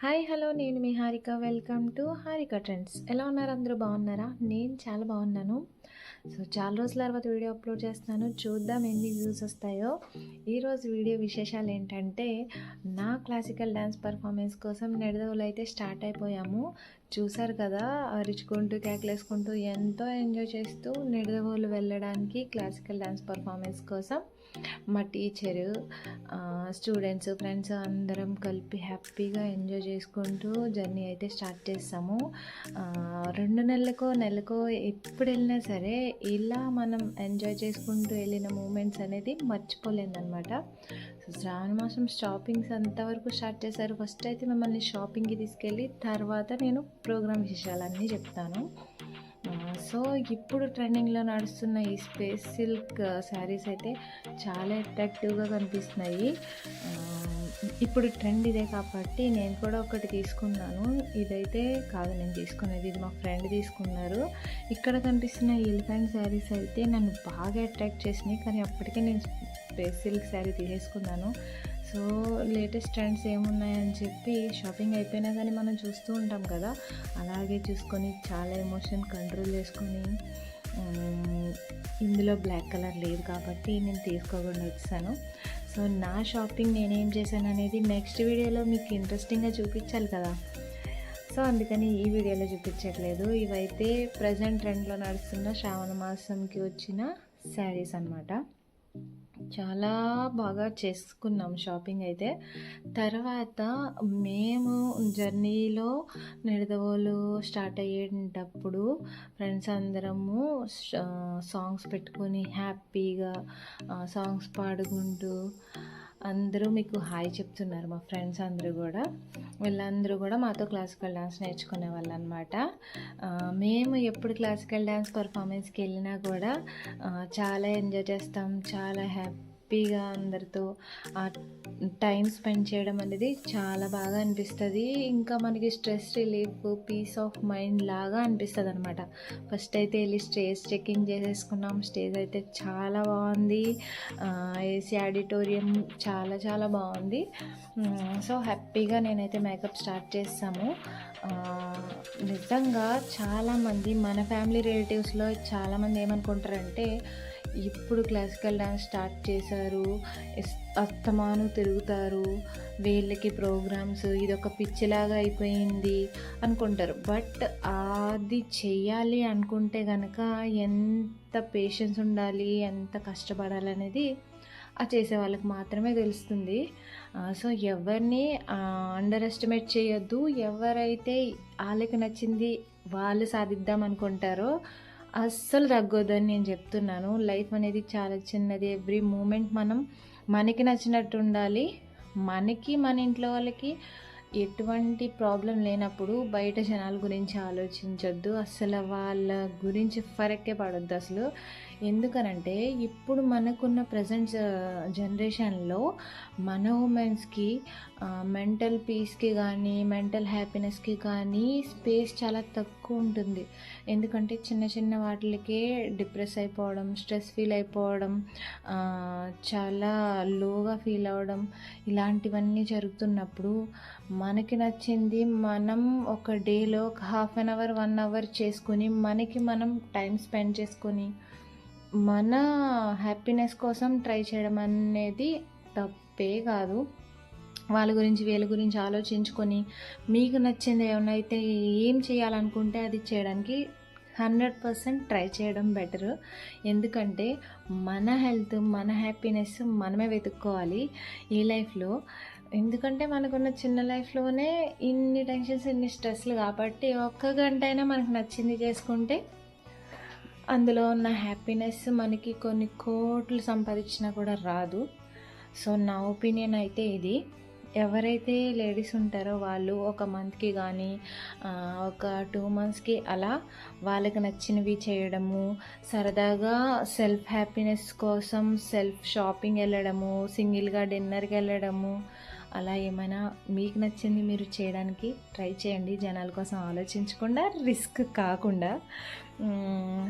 Hi hello నేను మీ Harika. Welcome to Harika trends ఎలా ఉన్నారు? అందరూ బాగున్నారా? నేను చాలా బాగున్నాను. సో చాలా రోజుల తర్వాత వీడియో అప్లోడ్ చేస్తున్నాను. చూద్దాం ఎన్ని వ్యూస్ వస్తాయో. ఈరోజు వీడియో విశేషాలు ఏంటంటే నా క్లాసికల్ డ్యాన్స్ పర్ఫార్మెన్స్ కోసం నెడదవులు అయితే స్టార్ట్ అయిపోయాము. చూశారు కదా అరుచుకుంటూ కేకలేసుకుంటూ ఎంతో ఎంజాయ్ చేస్తూ నిడదవోలు వెళ్ళడానికి క్లాసికల్ డ్యాన్స్ పర్ఫార్మెన్స్ కోసం మా టీచరు స్టూడెంట్స్ ఫ్రెండ్స్ అందరం కలిపి హ్యాపీగా ఎంజాయ్ చేసుకుంటూ జర్నీ అయితే స్టార్ట్ చేస్తాము. రెండు నెలలకో నెలకో ఎప్పుడు వెళ్ళినా సరే ఇలా మనం ఎంజాయ్ చేసుకుంటూ వెళ్ళిన మూమెంట్స్ అనేది మర్చిపోలేదన్నమాట శ్రావణ మాసం షాపింగ్స్ అంతవరకు స్టార్ట్ చేశారు. ఫస్ట్ అయితే మిమ్మల్ని షాపింగ్కి తీసుకెళ్ళి తర్వాత నేను ప్రోగ్రామ్ విశేషాలన్నీ చెప్తాను. సో ఇప్పుడు ట్రెండింగ్లో నడుస్తున్న ఈ స్పేస్ సిల్క్ శారీస్ అయితే చాలా అట్రాక్టివ్గా కనిపిస్తున్నాయి. ఇప్పుడు ట్రెండ్ ఇదే కాబట్టి నేను కూడా ఒకటి తీసుకున్నాను. ఇదైతే కాదు నేను తీసుకునేది ఇది మా ఫ్రెండ్ తీసుకున్నారు. ఇక్కడ కనిపిస్తున్న ఎలిఫెంట్ శారీస్ అయితే నన్ను బాగా అట్రాక్ట్ చేసినాయి. కానీ అప్పటికే నేను సిల్క్ శారీ తీసేసుకున్నాను. సో లేటెస్ట్ ట్రెండ్స్ ఏమున్నాయని చెప్పి షాపింగ్ అయిపోయినా కానీ మనం చూస్తూ ఉంటాం కదా. అలాగే చూసుకొని చాలా ఎమోషన్ కంట్రోల్ చేసుకొని ఇందులో బ్లాక్ కలర్ లేదు కాబట్టి నేను తీసుకోకుండా వచ్చాను. సో నా షాపింగ్ నేనేం చేశాను అనేది నెక్స్ట్ వీడియోలో మీకు ఇంట్రెస్టింగ్గా చూపించాలి కదా. సో అందుకని ఈ వీడియోలో చూపించట్లేదు. ఇవైతే ప్రజెంట్ ట్రెండ్లో నడుస్తున్న శ్రావణ మాసంకి వచ్చిన శారీస్ అన్నమాట. చాలా బాగా చేసుకున్నాం షాపింగ్ అయితే. తర్వాత మేము జర్నీలో నిడదవోలు స్టార్ట్ అయ్యేటప్పుడు ఫ్రెండ్స్ అందరము సాంగ్స్ పెట్టుకొని హ్యాపీగా సాంగ్స్ పాడుకుంటూ అందరూ మీకు హాయ్ చెప్తున్నారు మా ఫ్రెండ్స్ అందరూ కూడా. వీళ్ళందరూ కూడా మాతో క్లాసికల్ డ్యాన్స్ నేర్చుకునే వాళ్ళు అనమాట మేము ఎప్పుడు క్లాసికల్ డ్యాన్స్ పర్ఫార్మెన్స్కి వెళ్ళినా కూడా చాలా ఎంజాయ్ చేస్తాం చాలా హ్యాపీ హ్యాపీగా అందరితో ఆ టైం స్పెండ్ చేయడం అనేది చాలా బాగా అనిపిస్తుంది. ఇంకా మనకి stress relief peace of mind లాగా అనిపిస్తుంది అనమాట ఫస్ట్ అయితే వెళ్ళి స్టేజ్ చెకింగ్ చేసేసుకున్నాం. స్టేజ్ అయితే చాలా బాగుంది. ఏసీ ఆడిటోరియం చాలా చాలా బాగుంది. సో హ్యాపీగా నేనైతే మేకప్ స్టార్ట్ చేస్తాము. నిజంగా చాలామంది మన ఫ్యామిలీ రిలేటివ్స్లో చాలామంది ఏమనుకుంటారంటే ఇప్పుడు క్లాసికల్ డ్యాన్స్ స్టార్ట్ చేశారు. అస్తమాను తిరుగుతారు. వీళ్ళకి ప్రోగ్రామ్స్ ఇది ఒక పిచ్చిలాగా అయిపోయింది అనుకుంటారు. బట్ అది చెయ్యాలి అనుకుంటే కనుక ఎంత పేషెన్స్ ఉండాలి ఎంత కష్టపడాలి అనేది ఆ చేసే వాళ్ళకి మాత్రమే తెలుస్తుంది. సో ఎవరిని అండర్ ఎస్టిమేట్ చేయొద్దు. ఎవరైతే వాళ్ళకి నచ్చింది వాళ్ళు సాధిద్దాం అనుకుంటారో అస్సలు తగ్గొద్దని నేను చెప్తున్నాను. లైఫ్ అనేది చాలా చిన్నది. ఎవ్రీ మూమెంట్ మనం మనకి నచ్చినట్టు ఉండాలి. మనకి మన ఇంట్లో వాళ్ళకి ఎటువంటి ప్రాబ్లం లేనప్పుడు బయట జనాల గురించి ఆలోచించొద్దు. అసలు వాళ్ళ గురించి ఫరక్కే పడొద్దు అసలు. ఎందుకనంటే ఇప్పుడు మనకున్న ప్రజెంట్ జనరేషన్లో మన ఉమెన్స్కి మెంటల్ పీస్కి కానీ మెంటల్ హ్యాపీనెస్కి కానీ స్పేస్ చాలా తక్కువ ఉంటుంది. ఎందుకంటే చిన్న చిన్న వాటికే డిప్రెస్ అయిపోవడం స్ట్రెస్ ఫీల్ అయిపోవడం చాలా లోగా ఫీల్ అవ్వడం ఇలాంటివన్నీ జరుగుతున్నప్పుడు మనకి నచ్చింది మనం ఒక డేలో ఒక half an hour one hour చేసుకొని మనకి మనం టైం స్పెండ్ చేసుకొని మన హ్యాపీనెస్ కోసం ట్రై చేయడం అనేది తప్పే కాదు. వాళ్ళ గురించి వీళ్ళ గురించి ఆలోచించుకొని మీకు నచ్చింది ఏమైనా అయితే ఏం చేయాలనుకుంటే అది చేయడానికి హండ్రెడ్ పర్సెంట్ ట్రై చేయడం బెటర్ ఎందుకంటే మన హెల్త్ మన హ్యాపీనెస్ మనమే వెతుక్కోవాలి ఈ లైఫ్లో ఎందుకంటే మనకున్న చిన్న లైఫ్లోనే ఇన్ని టెన్షన్స్ ఇన్ని స్ట్రెస్లు కాబట్టి ఒక్క గంట అయినా మనకు నచ్చింది చేసుకుంటే అందులో ఉన్న హ్యాపీనెస్ మనకి కొన్ని కోట్లు సంపాదించినా కూడా రాదు. సో నా ఒపీనియన్ అయితే ఇది. ఎవరైతే లేడీస్ ఉంటారో వాళ్ళు ఒక మంత్కి కానీ ఒక టూ మంత్స్కి అలా వాళ్ళకి నచ్చినవి చేయడము సరదాగా సెల్ఫ్ హ్యాపీనెస్ కోసం సెల్ఫ్ షాపింగ్ వెళ్ళడము సింగిల్గా డిన్నర్కి వెళ్ళడము అలా ఏమైనా మీకు నచ్చింది మీరు చేయడానికి ట్రై చేయండి. జనాల కోసం ఆలోచించకుండా రిస్క్ కాకుండా.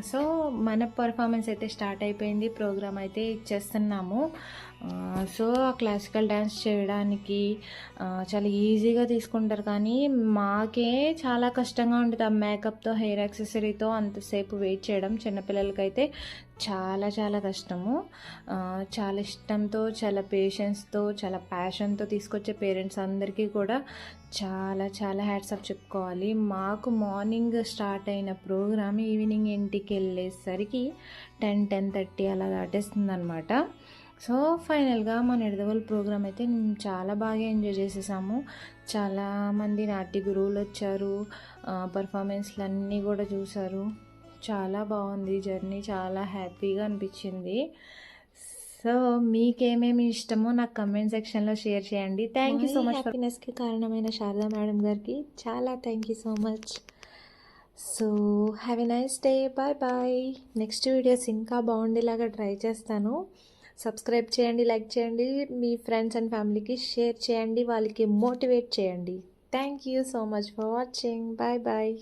సో మన పర్ఫార్మెన్స్ అయితే స్టార్ట్ అయిపోయింది. ప్రోగ్రామ్ అయితే ఇచ్చేస్తున్నాము. సో ఆ క్లాసికల్ డ్యాన్స్ చేయడానికి చాలా ఈజీగా తీసుకుంటారు. కానీ మాకే చాలా కష్టంగా ఉంటుంది ఆ మేకప్తో హెయిర్ యాక్సెసరీతో అంతసేపు వెయిట్ చేయడం చిన్నపిల్లలకైతే చాలా చాలా కష్టము. చాలా ఇష్టంతో చాలా పేషెన్స్తో చాలా ప్యాషన్తో తీసుకొచ్చే పేరెంట్స్ అందరికీ కూడా చాలా చాలా హ్యాట్సప్ చెప్పుకోవాలి. మాకు మార్నింగ్ స్టార్ట్ అయిన ప్రోగ్రామ్ ఈవినింగ్ ఇంటికి వెళ్ళేసరికి టెన్ టెన్ థర్టీ అలా దాటేస్తుంది అనమాట సో ఫైనల్గా మా నిడదవోలు ప్రోగ్రామ్ అయితే చాలా బాగా ఎంజాయ్ చేసేసాము. చాలామంది నాట్య గురువులు వచ్చారు. పర్ఫార్మెన్స్లు అన్నీ కూడా చూసారు. చాలా బాగుంది. జర్నీ చాలా హ్యాపీగా అనిపించింది. సో మీకేమేమి ఇష్టమో నాకు కమెంట్ సెక్షన్లో షేర్ చేయండి. థ్యాంక్ యూ సో మచ్ హ్యాపీనెస్కి కారణమైన శారదా మేడం గారికి చాలా thank you so much. So have a nice day. Bye bye. Next videos ఇంకా బాగుండేలాగా ట్రై చేస్తాను. సబ్స్క్రైబ్ చేయండి లైక్ చేయండి. మీ ఫ్రెండ్స్ అండ్ ఫ్యామిలీకి షేర్ చేయండి. వాళ్ళకి మోటివేట్ చేయండి. Thank you so much for watching bye bye